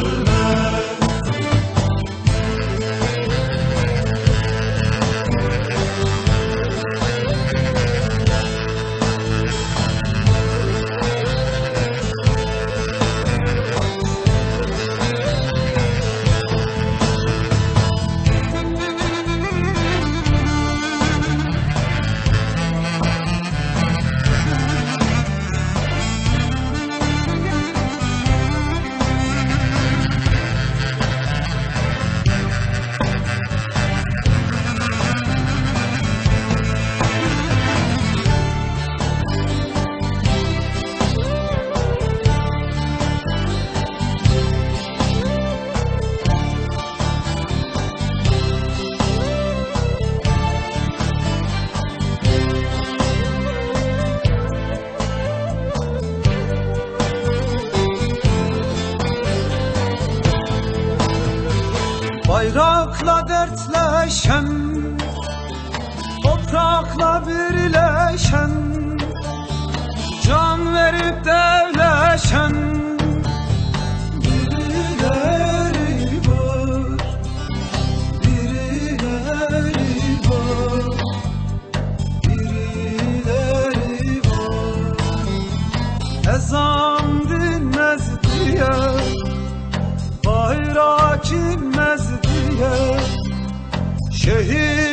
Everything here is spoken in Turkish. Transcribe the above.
görme Bayrakla dertleşen Toprakla birleşen Can verip şehir